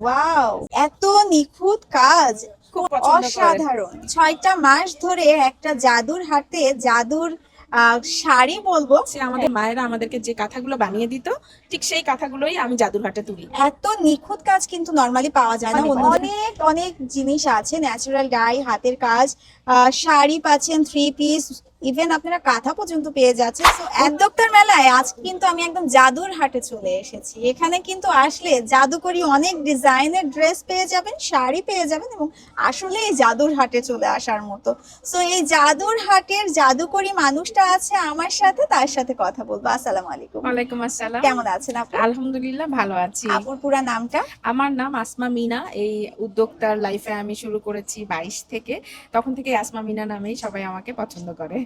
Wow এত নিখুঁত কাজ। খুব অসাধারণ। ছয়টা মাস ধরে একটা জাদুর হাতে জাদুর শাড়ি বলব। আমাদের মায়েরা আমাদেরকে যে কাঁথাগুলো বানিয়ে দিত ঠিক সেই কাঁথাগুলোই আমি জাদুরহাটে তুলি। এত নিখুঁত কাজ কিন্তু নর্মালি পাওয়া যায় না। অনেক, অনেক জিনিস আছে ন্যাচারাল ডাই হাতের কাজ আহ, শাড়ি পাচ্ছেন থ্রি পিস ইভেন আপনারা কাঁথা পর্যন্ত পেয়ে যাচ্ছেন। তো উদ্যোক্তার মেলায় আজ কিন্তু আমি একদম জাদুর হাটে চলে এসেছি। এখানে কিন্তু আসলে জাদুকরি অনেক ডিজাইনের ড্রেস পেয়ে যাবেন শাড়ি পেয়ে যাবেন এবং আসলে এই জাদুর হাটে চলে আসার মতো। সো এই জাদুর হাটের জাদুকরি মানুষটা আছে আমার সাথে তার সাথে কথা বলব। আসসালামু আলাইকুম। ওয়ালাইকুম আসসালাম। কেমন আছেন আপনি আলহামদুলিল্লাহ ভালো আছি। আপুর পুরা নামটা? আমার নাম আসমা মিনা। এই উদ্যোক্তার লাইফে আমি শুরু করেছি বাইশ থেকে। তখন থেকে আসমা মিনা নামেই সবাই আমাকে পছন্দ করে।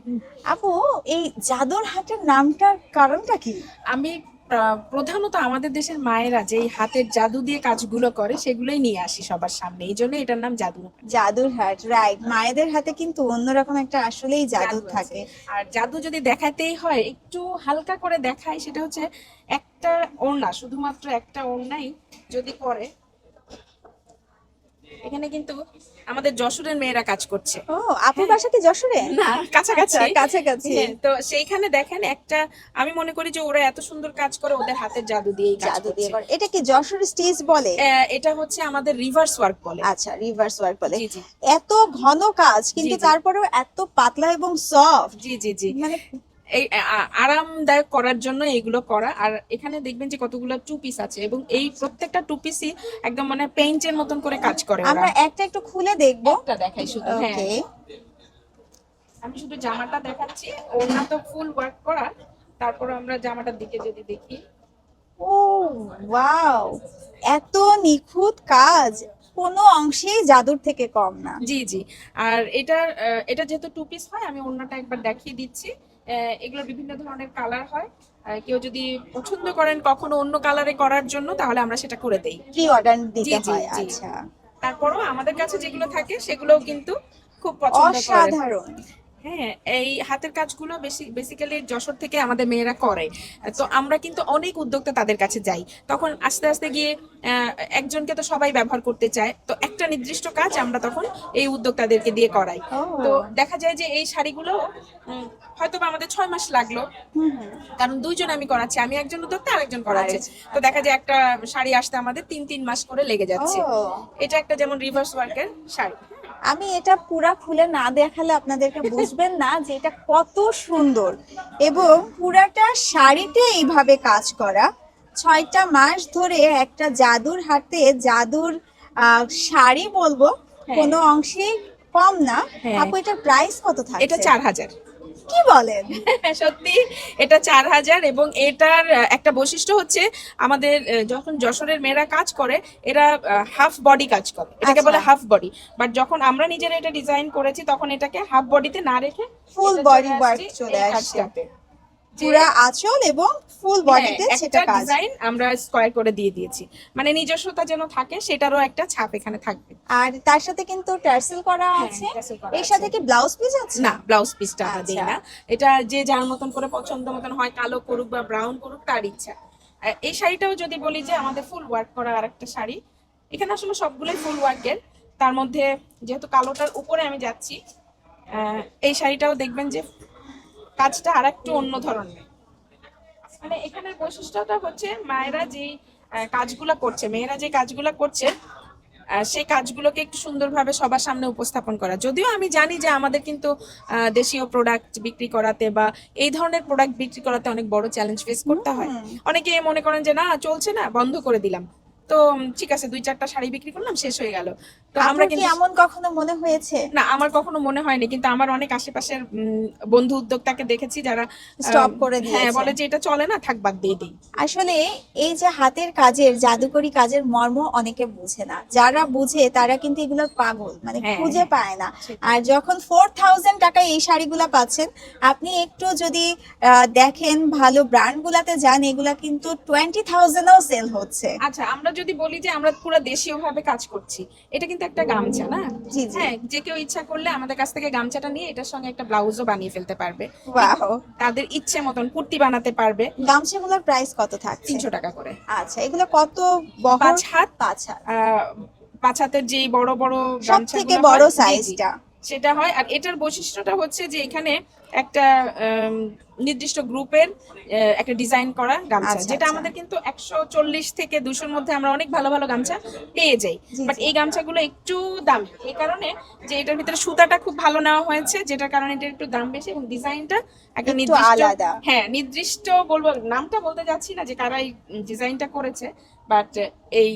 আপু এই জাদুর হাটের নামটার কারণটা কি? আমি প্রধানত আমাদের দেশের মায়েরা যে হাতের জাদু দিয়ে কাজগুলো করে সেগুলোই নিয়ে আসি সবার সামনে। এই জন্য এটার নাম জাদু। জাদুর হাট রাইট মায়েদের হাতে কিন্তু অন্যরকম একটা আসলেই জাদু থাকে। আর জাদু যদি দেখাতেই হয় একটু হালকা করে দেখাই সেটা হচ্ছে একটা ওড়না শুধুমাত্র একটা ওড়নাই যদি করে এখানে কিন্তু আমাদের যশোরের মেয়েরা কাজ করছে। ও বাসা কি যশোরে? না কাছাকাছি। আচ্ছা, কাছাকাছি। হ্যাঁ, তো সেইখানে দেখেন একটা আমি মনে করি যে ওরা এত সুন্দর কাজ করে ওদের হাতের জাদু দিয়ে জাদু দিয়ে করে। এটা কি যশোর স্টিচ বলে? এটা হচ্ছে আমাদের রিভার্স ওয়ার্ক বলে। আচ্ছা রিভার্স ওয়ার্ক বলে। এত ঘন কাজ কিন্তু। তারপরেও এত পাতলা এবং সফট। জি জি জি। মানে এই আরামদায়ক করার জন্য এইগুলো করা। আর এখানে দেখবেন যে কতগুলো টু পিস আছে এবং এই প্রত্যেকটা টু পিসই একদম মানে পেইন্টের মতন করে কাজ করে আমরা একটা একটু খুলে দেখব। একটা দেখাই শুধু হ্যাঁ। আমি শুধু জামাটা দেখাচ্ছি। ওড়না তো ফুল ওয়ার্ক করা। তারপর আমরা জামাটার দিকে যদি দেখি। ও ওয়াও এত নিখুঁত কাজ। কোনো অংশেই জাদুর থেকে কম না। জি জি। আর এটা এটা যেহেতু টু পিস হয় আমি ওড়নাটা একবার দেখিয়ে দিচ্ছি। এগুলো বিভিন্ন ধরনের কালার হয়। কেউ যদি পছন্দ করেন কখনো অন্য কালারে করার জন্য তাহলে আমরা সেটা করে দেই। প্রি অর্ডার দিতে হয় আচ্ছা। তারপরও আমাদের কাছে যেগুলো থাকে সেগুলোও কিন্তু খুব পছন্দ অসাধারণ। হ্যাঁ এই হাতের কাজগুলো বেশি বেসিক্যালি যশোর থেকে আমাদের মেয়েরা করে। তো আমরা কিন্তু অনেক উদ্যোক্তা তাদের কাছে যাই। তখন আস্তে আস্তে গিয়ে একজনকে তো সবাই ব্যবহার করতে চায়। তো একটা নির্দিষ্ট কাজ আমরা তখন এই উদ্যোক্তাদেরকে দিয়ে করাই। তো দেখা যায় যে এই শাড়িগুলো হয়তো বা আমাদের ছয় মাস লাগল। কারণ দুইজন আমি করাচ্ছি। আমি একজন উদ্যোক্তা আরেকজন করাচ্ছে। তো দেখা যায় একটা শাড়ি আসতে আমাদের তিন তিন মাস করে লেগে যাচ্ছে। এটা একটা যেমন রিভার্স ওয়ার্কের শাড়ি। আমি এটা পুরা খুলে না দেখালে আপনাদেরকে বুঝবেন না যে এটা কত সুন্দর। এবং পুরাটা শাড়িতে এইভাবে কাজ করা। ছয়টা মাস ধরে একটা জাদুর হাতে জাদুর আহ, শাড়ি বলব হ্যাঁ। কোনো অংশে কম না। হ্যাঁ। আপু এটার প্রাইস কত থাকে এটা চার হাজার। কি বলেন? সত্যি এটা চার হাজার এবং এটার একটা বৈশিষ্ট্য হচ্ছে আমাদের যখন যশোরের মেয়েরা কাজ করে এরা হাফ বডি কাজ করে। এটাকে আচ্ছা। বলে হাফ বডি বাট যখন আমরা নিজেরা এটা ডিজাইন করেছি তখন এটাকে হাফ বডিতে না রেখে ফুল বডি ওয়ার্ক চলে আসছে। পুরা আঁচল এবং ফুল বডিতে হ্যাঁ, সেটা কাজ। ডিজাইন আমরা স্কোয়ার করে দিয়ে দিয়েছি। মানে নিজস্বতা যেন থাকে সেটারও একটা ছাপ এখানে থাকবে। আর তার সাথে কিন্তু টার্সেল করা হ্যাঁ, আছে। এর সাথে কি ব্লাউজ পিস আছে? না ব্লাউজ পিসটা আমরা দিই আচ্ছা। না। এটা যে যার মতন করে পছন্দ মতন হয় কালো করুক বা ব্রাউন করুক তার ইচ্ছা। এই শাড়িটাও যদি বলি যে আমাদের ফুল ওয়ার্ক করা আরেকটা শাড়ি এখানে আসলে সবগুলোই ফুল ওয়ার্কের তার মধ্যে যেহেতু কালোটার উপরে আমি যাচ্ছি আহ, এই শাড়িটাও দেখবেন যে কাজটা আর একটু অন্য ধরনের। মানে এখানের বৈশিষ্ট্যটা হচ্ছে মায়েরা যে কাজগুলো করছে মেয়েরা যে কাজগুলো করছে সেই কাজগুলোকে একটু সুন্দরভাবে সবার সামনে উপস্থাপন করা। যদিও আমি জানি যে আমাদের কিন্তু দেশীয় প্রোডাক্ট বিক্রি করাতে বা এই ধরনের প্রোডাক্ট বিক্রি করাতে অনেক বড় চ্যালেঞ্জ ফেস করতে হয়। অনেকে মনে করেন যে না চলছে না বন্ধ করে দিলাম। তো ঠিক আছে দুই চারটা শাড়ি বিক্রি করলাম শেষ হয়ে গেল। তো আমরা কিন্তু এমন কখনো মনে হয়েছে? না আমার কখনো মনে হয়নি কিন্তু আমার অনেক আশেপাশের বন্ধু উদ্যোক্তাকে দেখেছি যারা আহ, করে হ্যাঁ বলে যে এটা চলে না থাক বাদ দিয়ে দিই। আসলে এই যে হাতের কাজের জাদুকরি কাজের মর্ম অনেকে বুঝে না। যারা বুঝে তারা কিন্তু এগুলো পাগল মানে হ্যাঁ, খুঁজে হ্যাঁ। পায় না। আর যখন ফোর থাউজেন্ড টাকায় এই শাড়িগুলো পাচ্ছেন আপনি একটু যদি দেখেন ভালো ব্র্যান্ড গুলাতে যান এগুলা কিন্তু টোয়েন্টি থাউজেন্ডও সেল হচ্ছে। আচ্ছা আমরা যদি বলি যে আমরা পুরো দেশীয় ভাবে কাজ করছি এটা কিন্তু একটা গামছা না? হ্যাঁ যে কেউ ইচ্ছা করলে আমাদের কাছ থেকে গামছাটা নিয়ে এটার সঙ্গে একটা ব্লাউজও বানিয়ে ফেলতে পারবে। তাদের ইচ্ছে মতন কুর্তি বানাতে পারবে। গামছাগুলোর প্রাইস কত থাকছে? তিনশো টাকা করে। আচ্ছা এগুলো কত পাঁচ হাত। পাঁচ হাত। আহ, পাঁচ হাতের যেই বড় বড় গামছা থেকে বড় সাইজটা সেটা হয় আর এটার বৈশিষ্ট্যটা হচ্ছে যে এখানে একটা নির্দিষ্ট গ্রুপের একটা ডিজাইন করা গামছা আচ্ছা, যেটা আচ্ছা। আমাদের কিন্তু একশো চল্লিশ থেকে দুশোর মধ্যে আমরা অনেক ভালো ভালো গামছা পেয়ে যাই বাট। এই গামছাগুলো একটু দাম এই কারণে যে এটার ভিতরে সুতাটা খুব ভালো নেওয়া হয়েছে যেটার কারণে এটা একটু দাম বেশি এবং ডিজাইনটা একটা নির্দিষ্ট আলাদা। হ্যাঁ নির্দিষ্ট বলব নামটা বলতে যাচ্ছি না যে কারা এই ডিজাইনটা করেছে বাট এই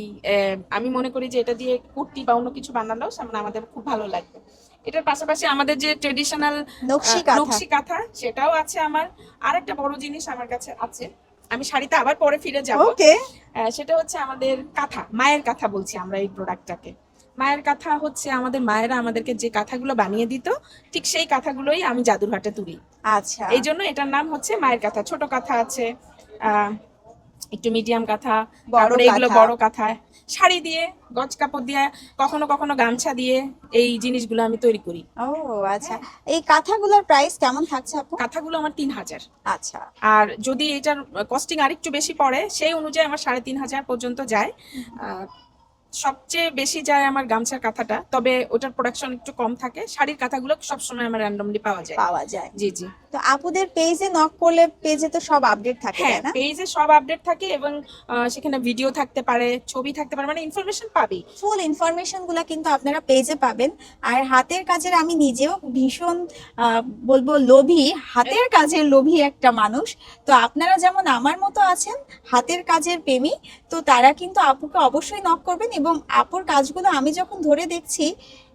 আমি মনে করি যে এটা দিয়ে কুর্তি বা অন্য কিছু বানালেও সামনে আমাদের খুব ভালো লাগবে এটার পাশাপাশি আমাদের যে ট্রেডিশনাল নকশি কাঁথা। সেটাও আছে আমার। আরেকটা বড় জিনিস আমার কাছে আছে। আমি শাড়িতে আবার পরে ফিরে যাব। ওকে। সেটা হচ্ছে আমাদের কাঁথা মায়ের কাঁথা বলছি আমরা এই প্রোডাক্টটাকে মায়ের কাঁথা হচ্ছে আমাদের মায়েরা আমাদেরকে যে কাঁথাগুলো বানিয়ে দিত ঠিক সেই কাঁথাগুলোই আমি জাদুরহাটে তুলি। আচ্ছা। এই জন্য এটার নাম হচ্ছে মায়ের কাঁথা। ছোট কাঁথা আছে আহ, একটু মিডিয়াম কাঁথা তারপরে এগুলো। বড় কাঁথা। শাড়ি দিয়ে গজ কাপড় দিয়ে কখনো কখনো গামছা দিয়ে এই জিনিসগুলো আমি তৈরি করি। ও আচ্ছা। এই কাঁথাগুলোর প্রাইস কেমন থাকছে আপু? কাঁথাগুলো আমার তিন হাজার। আচ্ছা। আর যদি এটার কস্টিং আরেকটু বেশি পড়ে সেই অনুযায়ী আমার সাড়ে তিন হাজার পর্যন্ত যায়। সবচেয়ে বেশি যায় আমার গামছার কাঁথাটা তবে ওটার প্রোডাকশন একটু কম থাকে। শাড়ির কাঁথাগুলো সবসময় আমার র্যান্ডমলি পাওয়া যায়। পাওয়া যায়। জি জি। তো আপুদের পেজে নক করলে পেজে তো সব আপডেট থাকে হ্যাঁ না? পেজে সব আপডেট থাকে এবং সেখানে ভিডিও থাকতে পারে ছবি থাকতে পারে মানে ইনফরমেশন পাবি ফুল ইনফরমেশনগুলা কিন্তু আপনারা পেজে পাবেন। আর হাতের কাজের আমি নিজেও ভীষণ বলব লোভী। হাতের কাজের লোভী একটা মানুষ। তো আপনারা যেমন আমার মতো আছেন হাতের কাজের প্রেমী তো তারা কিন্তু আপুকে অবশ্যই নক করবেন এবং আপুর কাজগুলো আমি যখন ধরে দেখছি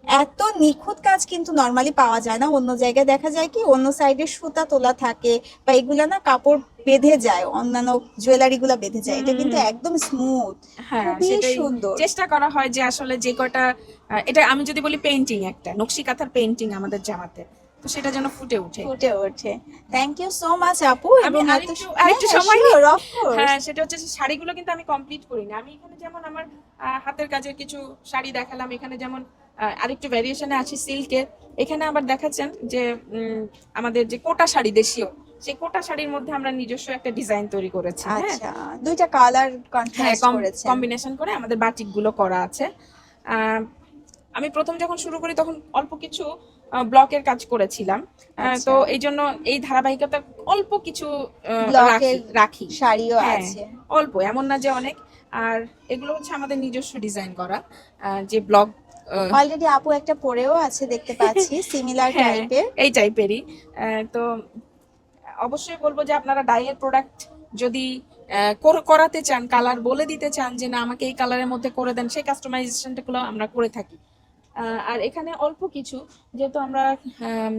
এত নিখুঁত কাজ কিন্তু নর্মালি পাওয়া যায় না। অন্য জায়গায় দেখা যায় কি অন্য সাইডে সুতা তোলা থাকে বা এগুলা না কাপড় বেঁধে যায় অন্যান্য জুয়েলারি গুলা বেঁধে যায়। এটা কিন্তু একদম স্মুথ হ্যাঁ খুবই সুন্দর। চেষ্টা করা হয় যে আসলে যে কটা এটা আমি যদি বলি পেন্টিং একটা নকশি কাঁথার পেন্টিং আমাদের জামাতে। তো সেটা যেন ফুটে ওঠে। ফুটে ওঠে। থ্যাংক ইউ সো মাচ আপু এবং আরেকটু- হ্যাঁ, সময়. হ্যাঁ সেটা হচ্ছে শাড়িগুলো কিন্তু আমি কমপ্লিট করি না আমি এখানে যেমন আমার হাতের কাজের কিছু শাড়ি দেখালাম এখানে যেমন আরেকটু ভ্যারিয়েশনে আছে সিল্কের এখানে আবার দেখাচ্ছেন যে আমাদের যে কোটা শাড়ি দেশীয় সেই কোটা শাড়ির মধ্যে আমরা নিজস্ব একটা ডিজাইন তৈরি করেছি হ্যাঁ? আচ্ছা দুইটা কালার কন্ট্রাস্ট করেছে কম্বিনেশন করে আমাদের বাটিকগুলো করা আছে। আমি প্রথম যখন শুরু করি তখন অল্প কিছু ব্লকের কাজ করেছিলাম। আচ্ছা। তো এই জন্য এই ধারাবাহিকতা অল্প কিছু রাখি- শাড়িও হ্যাঁ। আছে। অল্প এমন না যে অনেক। আর এগুলো হচ্ছে আমাদের নিজস্ব ডিজাইন করা। যে ব্লগ অলরেডি আপু একটা পরেও আছে দেখতে পাচ্ছি সিমিলার হ্যাঁ। টাইপের এই টাইপেরই তো অবশ্যই বলব যে আপনারা ডাইয়ের প্রোডাক্ট যদি করাতে চান কালার বলে দিতে চান যে না আমাকে এই কালারের মধ্যে করে দেন সেই কাস্টমাইজেশনটা গুলো আমরা করে থাকি। আর এখানে অল্প কিছু যেহেতু আমরা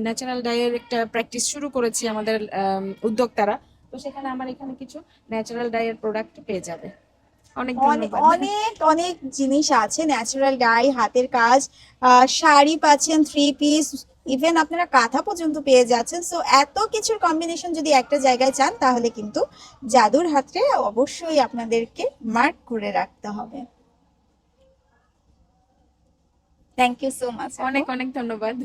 ন্যাচারাল ডাইয়ের একটা প্র্যাকটিস শুরু করেছি আমাদের আম, উদ্যোক্তারা তো সেখানে আমার এখানে কিছু ন্যাচারাল ডাইয়ের প্রোডাক্ট পেয়ে যাবে। অনেক অনেক অনেক জিনিস আছে ন্যাচারাল ডাই হাতের কাজ শাড়ি পাচ্ছেন থ্রি পিস ইভেন আপনারা কাঁথা পর্যন্ত পেয়ে যাচ্ছেন সো এত কিছুর কম্বিনেশন যদি একটা জায়গায় চান তাহলে কিন্তু জাদুর হাতে অবশ্যই আপনাদেরকে মার্ক করে রাখতে হবে। থ্যাংক ইউ সো মাচ অনেক অনেক ধন্যবাদ।